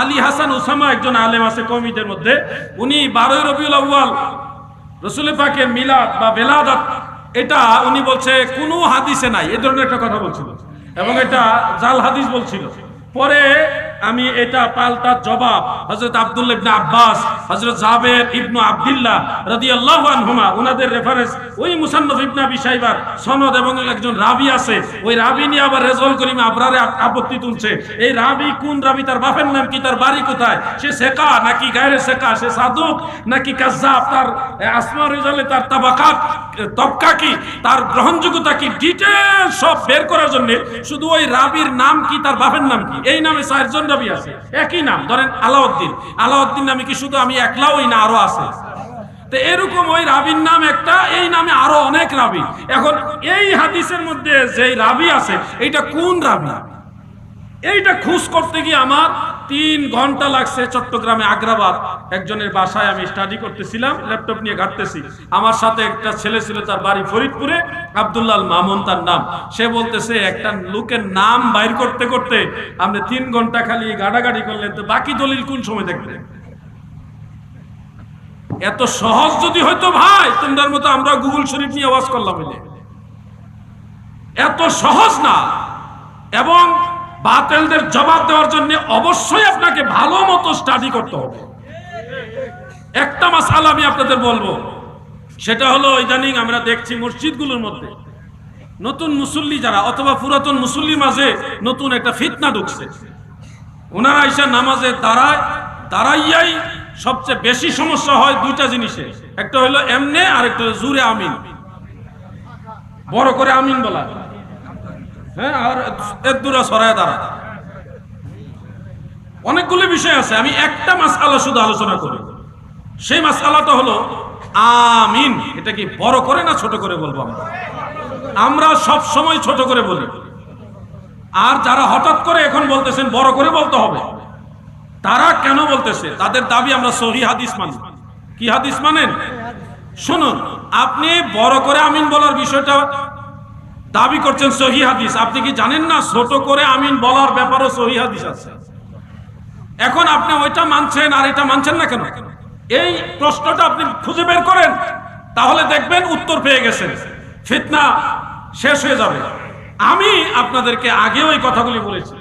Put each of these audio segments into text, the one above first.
Ali Hasan Osama একজন আলেম আছে কমিটির মধ্যে। উনি বারোই রবিউল আউ্বাল রসুল পাকের মিলাদ বা বেলাদাত, এটা উনি বলছে কোনো হাদিসে নাই, এ ধরনের একটা কথা বলছিল। এবং এটা জাল হাদিস বলছিল। পরে আমি এটা পাল্টা জবাব হজরত আব্দুল্লাহ ইবনে আব্বাস হজরত জাবের ইবনু আব্দুল্লাহ রাদিয়াল্লাহু আনহুমা ওনাদের রেফারেন্স ওই মুসান্নফ ইবনে আবি শাইবার সনদ এবং একজন রাবি আছে। ওই রাবি নিয়ে আবার রেজল করিম আবরারে আপ- আপত্তি তুলছে। এই রাবি কোন রাবি? তার বাপের নাম কি? তার বাড়ি কোথায়? সে শেখা নাকি গায়রে শেখা? সে সাধুক নাকি কাজ্জাব? তার আসমা রেজালে তার তাবাকাত তবকা কি? তার গ্রহণযোগ্যতা কি? ডিটেল সব বের করার জন্য শুধু ওই রাবির নাম কি? তার বাপের নাম কি? এই নামে চারজন রাবি আছে। একই নাম, ধরেন আলাউদ্দিন। আলাউদ্দিন নামে কি শুধু আমি একলা ওই না, আরও আছে। তো এরকম ওই রাবির নাম একটা, এই নামে আরও অনেক রাবি। এখন এই হাদিসের মধ্যে যে রাবি আছে, এইটা কোন রাবি? এইটা খুশ করতে গিয়ে আমার তিন ঘণ্টা লাগছে চট্টগ্রামে আগ্রাবাদ। একজনের বাসায় আমি স্টাডি করতেছিলাম ল্যাপটপ নিয়ে ঘাটতেছি। আমার সাথে একটা ছেলে ছিল, তার বাড়ি ফরিদপুরে, আব্দুল্লাল মামুন তার নাম। সে বলতেছে, একটা লোকের নাম বাইর করতে করতে আপনি তিন ঘণ্টা খালি গাড়াগাড়ি করলেন, তো বাকি দলিল কোন সময় দেখবেন? এত সহজ যদি হয়তো ভাই তোমাদের মতো আমরা গুগল শরীফ নিয়ে আওয়াজ করলাম এত সহজ না। এবং বাতেলদের জবাব দেওয়ার জন্য অবশ্যই আপনাকে ভালো মতো স্টাডি করতে হবে। একটা মাসালা আমি আপনাদের বলব। সেটা হলো ইদানিং আমরা দেখছি মসজিদগুলোর মধ্যে নতুন মুসল্লি যারা অথবা পুরাতন মুসল্লি মাঝে নতুন একটা ফিতনা ঢুকছে। ওনারা ঈশা নামাজে দাঁড়ায়, দাঁড়াইয়াই সবচেয়ে বেশি সমস্যা হয় দুইটা জিনিসে। একটা হলো এমনে আর একটা জুরে আমিন। বড় করে আমিন বলা হ্যাঁ আর এর দূরে সরায় দাঁড়া। অনেকগুলো বিষয় আছে, আমি একটা মাসালা শুধু আলোচনা করি। সেই মাসালাটা হলো, আমিন। এটা কি বড় করে না ছোট করে বলব আমরা? আমরা সব সময় ছোট করে বলি। আর যারা হঠাৎ করে এখন বলতেছেন, বড় করে বলতে হবে, তারা কেন বলতেছে? তাদের দাবি আমরা সহি হাদিস মানি। কি হাদিস মানেন? শুনুন, আপনি বড় করে আমিন বলার বিষয়টা দাবি করছেন সহি হাদিস। আপনি কি জানেন না? ছোট করে আমিন বলার ব্যাপারও সহি হাদিস আছে। এখন আপনি ওইটা মানছেন আর এটা মানছেন না কেন? এই প্রশ্নটা আপনি খুঁজে বের করেন, তাহলে দেখবেন উত্তর পেয়ে গেছেন। ফিতনা শেষ হয়ে যাবে। আমি আপনাদেরকে আগেও এই কথাগুলি বলেছি।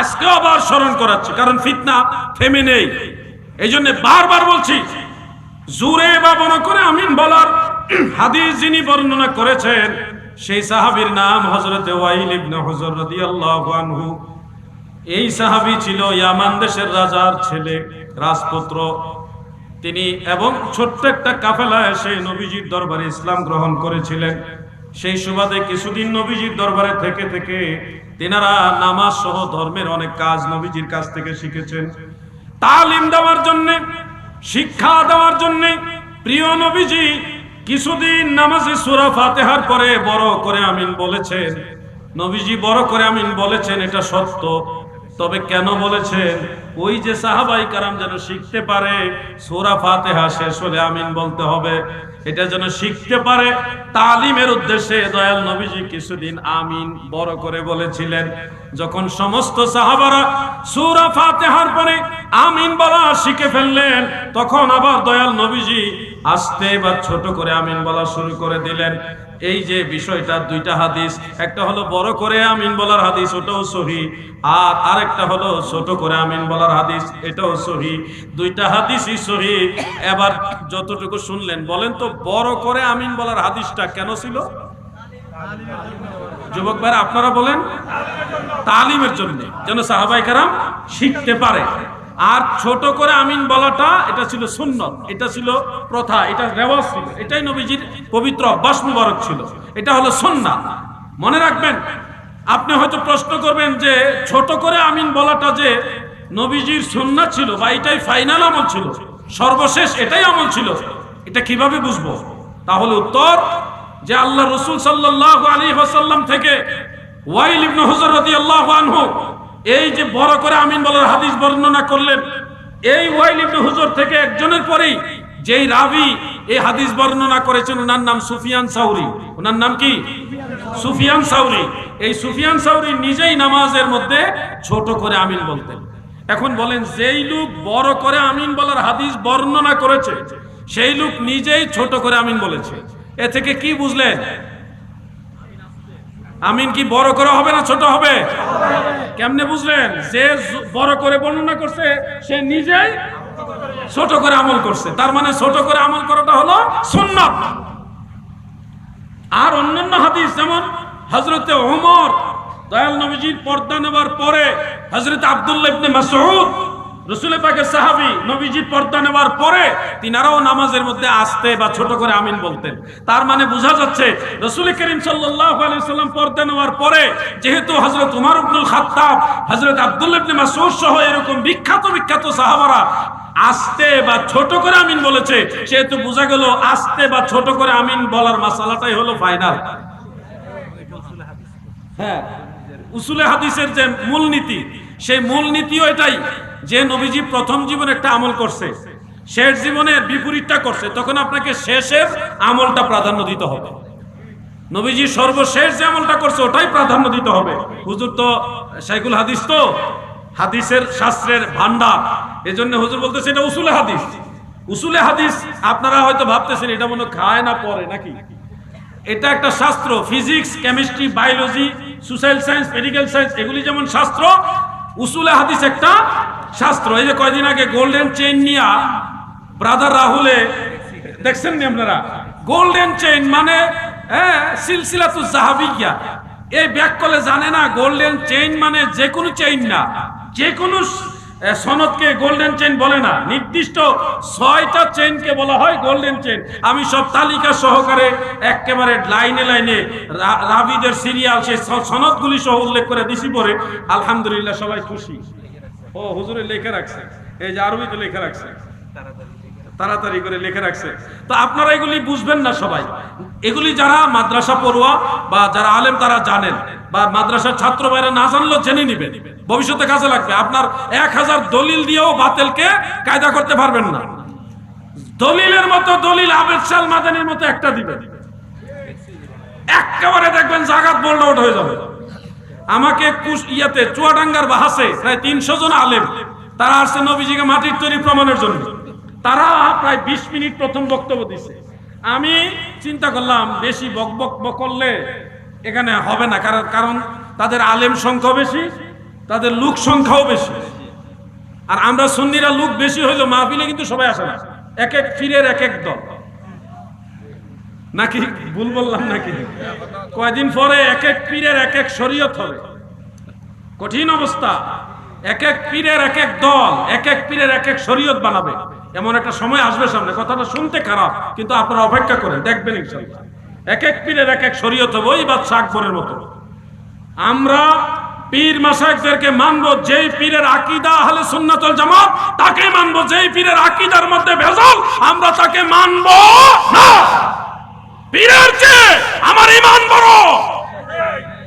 আজকেও আবার স্মরণ করাচ্ছি, কারণ ফিতনা থেমে নেই। এই জন্য বারবার বলছি, জুরে বা মনে করে আমিন বলার হাদিস যিনি বর্ণনা করেছেন সেই সাহাবীর নাম হজরত ওয়াইল ইবনে হজর রাদিয়াল্লাহু আনহু। এই সাহাবী ছিল ইয়ামান দেশের রাজার ছেলে, রাজপুত্র। তিনি এবং ছোট্ট একটা কাফেলায় এসে নবীজির দরবারে ইসলাম গ্রহণ করেছিলেন। সেই সুবাদে কিছুদিন নবীজির দরবারে থেকে থেকে তেনারা নামাজ সহ ধর্মের অনেক কাজ নবীজির কাছ থেকে শিখেছেন। তালিম দেওয়ার জন্য, শিক্ষা দেওয়ার জন্য প্রিয় নবীজি কিছুদিন নামাজে সুরা ফাতেহার পরে বড় করে আমিন বলেছেন। নবীজি বড় করে আমিন বলেছেন, এটা সত্য। তবে কেন বলেছেন? ওই যে সাহাবাই কারাম যেন শিখতে পারে, সোরা ফাতেহা শেষ হলে আমিন বলতে হবে। এটা যেন শিখতে পারে, তালিমের উদ্দেশ্যে দয়াল নবীজি কিছুদিন আমিন বড় করে বলেছিলেন। যখন সমস্ত সাহাবারা সুরা ফাতেহার পরে আমিন বলা শিখে ফেললেন, তখন আবার দয়াল নবীজি আস্তে বা ছোট করে আমিন বলা শুরু করে দিলেন। এই যে বিষয়টা, দুইটা হাদিস, একটা হলো বড় করে আমিন বলার হাদিস, ওটাও সহি, আর আরেকটা হলো ছোট করে আমিন বলার হাদিস, এটাও সহি। দুইটা হাদিসই সহি। এবার যতটুকু শুনলেন, বলেন তো বড় করে আমিন বলার হাদিসটা কেন ছিল? যুবক ভাইরা, আপনারা বলেন, তালিমের জন্য, যেন সাহাবাই কারাম শিখতে পারে। আর ছোট করে আমিন বলাটা, এটা ছিল সুন্নত, এটা ছিল প্রথা, এটা রেওয়াজ ছিল, এটাই নবীজির পবিত্র অভ্যাস মুবারক ছিল, এটা হলো সুন্নাত। মনে রাখবেন, আপনি হয়তো প্রশ্ন করবেন যে, ছোট করে আমিন বলাটা যে নবীজির সুন্নাত ছিল বা এটাই ফাইনাল আমল ছিল, সর্বশেষ এটাই আমল ছিল, এটা কীভাবে বুঝব? তাহলে উত্তর, যে আল্লাহ রসুল সাল্লাহ আলী ওয়াসাল্লাম থেকে ওয়াইল ইবনে হুজর রাদিয়াল্লাহু আনহু এই যে বড় করে আমিন বলার হাদিস বর্ণনা করলেন, এই ওয়াইল ইবনে হুজুর থেকে একজনের পরেই যেই রাবি এই হাদিস বর্ণনা করেছেন, ওনার নাম সুফিয়ান সাউরি। ওনার নাম কি? সুফিয়ান সাউরি। এই সুফিয়ান সাউরি নিজেই নামাজের মধ্যে ছোট করে আমিন বলতেন। এখন বলেন, যেই লোক বড় করে আমিন বলার হাদিস বর্ণনা করেছে, সেই লোক নিজেই ছোট করে আমিন বলেছে। এ থেকে কি বুঝলেন? আমিন কি বড় করে হবে না ছোট হবে? কেমনে বুঝলেন? যে বড় করে বর্ণনা করছে সে নিজেই ছোট করে আমল করছে। তার মানে ছোট করে আমল করাটা হলো সুন্নাত। আর অন্যান্য হাদিস যেমন হজরতে ওমর দয়াল নবীজির পর্দা নেবার পরে হজরত আব্দুল্লাহ ইবনে মাসউদ রসুল পাকের সাহাবি নবীজির পর্দা নেওয়ার পরে তিনারাও নামাজের মধ্যে আসতে বা ছোট করে আমিন বলতেন। তার মানে বোঝা যাচ্ছে রসুল করিম সাল্লাম পর্দা নেওয়ার পরে যেহেতু হযরত উমর ইবনুল খাত্তাব, হযরত আব্দুল্লাহ ইবনে সহ এরকম বিখ্যাত বিখ্যাত সাহাবারা আসতে বা ছোট করে আমিন বলেছে, সেহেতু বোঝা গেল আসতে বা ছোট করে আমিন বলার মাসালাটাই হলো ফাইনাল। হ্যাঁ উসুলে হাদিসের যে মূলনীতি, সেই মূলনীতিও এটাই। যে নবীজি প্রথম জীবনে একটা আমল করছে, শেষ জীবনের বিপরীতটা করছে, তখন আপনাকে শেষের আমলটা প্রাধান্য দিতে হবে। নবীজি সর্বশেষ যে আমলটা করছে, ওটাই প্রাধান্য দিতে হবে। হুজুর তো শাইকুল হাদিস তো, হাদিসের শাস্ত্রের ভান্ডার এজন্য হুজুর বলতেছে, এটা উসুলে হাদিস। উসুলে হাদিস, আপনারা হয়তো ভাবতেছেন, এটা মনে খায় না পরে নাকি? এটা একটা শাস্ত্র, physics, chemistry, biology, social science, medical science, এগুলি যেমন শাস্ত্র উসুলে হাদিস একটা শাস্ত্র। এই যে কয়দিন আগে গোল্ডেন চেইন নিয়া ব্রাদার রাহুলে, দেখছেন নি আপনারা? গোল্ডেন চেইন মানে হ্যাঁ সিলসিলা তো জাহাবিয়া। এই ব্যাক করলে জানে না গোল্ডেন চেইন মানে যে কোনো চেইন না। যে কোনো সনদকে গোল্ডেন চেন বলে না। নির্দিষ্ট ছয়টা চেনকে বলা হয় গোল্ডেন চেন আমি সব তালিকা সহকারে একেবারে লাইনে লাইনে রাবিদের সিরিয়াল সেই সনদগুলি সহ উল্লেখ করে দিছি পরে আলহামদুলিল্লাহ সবাই খুশি। ও, হুজুরে লেখা রাখছে। এই যে আরবিতে লেখা রাখছে। তাড়াতাড়ি করে লিখে রাখছে। তো আপনারা এগুলি বুঝবেন না সবাই। এগুলি যারা মাদ্রাসা পড়ুয়া বা যারা আলেম, তারা জানেন। বা মাদ্রাসার ছাত্র ভাইরা না জানলেও জেনে নিবেন। ভবিষ্যতে কাজে লাগবে। আপনার এক হাজার দলিল দিয়েও বাতিলকে কায়দা করতে পারবেন না। দলিলের মতো দলিল আবেদ শাল মাদানির মতো একটা দিবেন। একেবারে দেখবেন জাগাত বোল্ড আউট হয়ে যাবে। আমাকে কুশ ইয়াতে চুয়াডাঙ্গার বাহাসে প্রায় তিনশো জন আলেম, তারা আসছে নবীজিকে মাটির তৈরি প্রমাণের জন্য। তারা প্রায় বিশ মিনিট প্রথম বক্তব্য দিছে। আমি চিন্তা করলাম, বেশি বক বক করলে এখানে হবে না, কারণ কারণ তাদের আলেম সংখ্যা বেশি, তাদের লোক সংখ্যাও বেশি। আর আমরা সুন্নিরা লোক বেশি হইল মাহফিলে কিন্তু সবাই আসে না। এক এক ফিরের এক এক দল। নাকি ভুল বললাম নাকি? কয়দিন পরে এক এক পীরের এক এক শরীয়ত হবে। কঠিন অবস্থা। এক এক পীরের এক এক দল, এক এক পীরের এক এক শরীয়ত বানাবে। এমন একটা সময় আসবে সামনে, কথাটা শুনতে খারাপ, কিন্তু আপনারা অপেক্ষা করেন, দেখবেন এক এক পীরের এক এক শরীয়ত হবে ওই বাদশাহ আকবরের মতো। আমরা পীর মাসাকদেরকে মানবো, যেই পীরের আকীদা আহলে সুন্নাতুল জামাত, তাকে মানবো, যেই পীরের আকীদার মধ্যে ভেজাল, আমরা তাকে মানবো না। পীরের চেয়ে আমার ইমান বড়।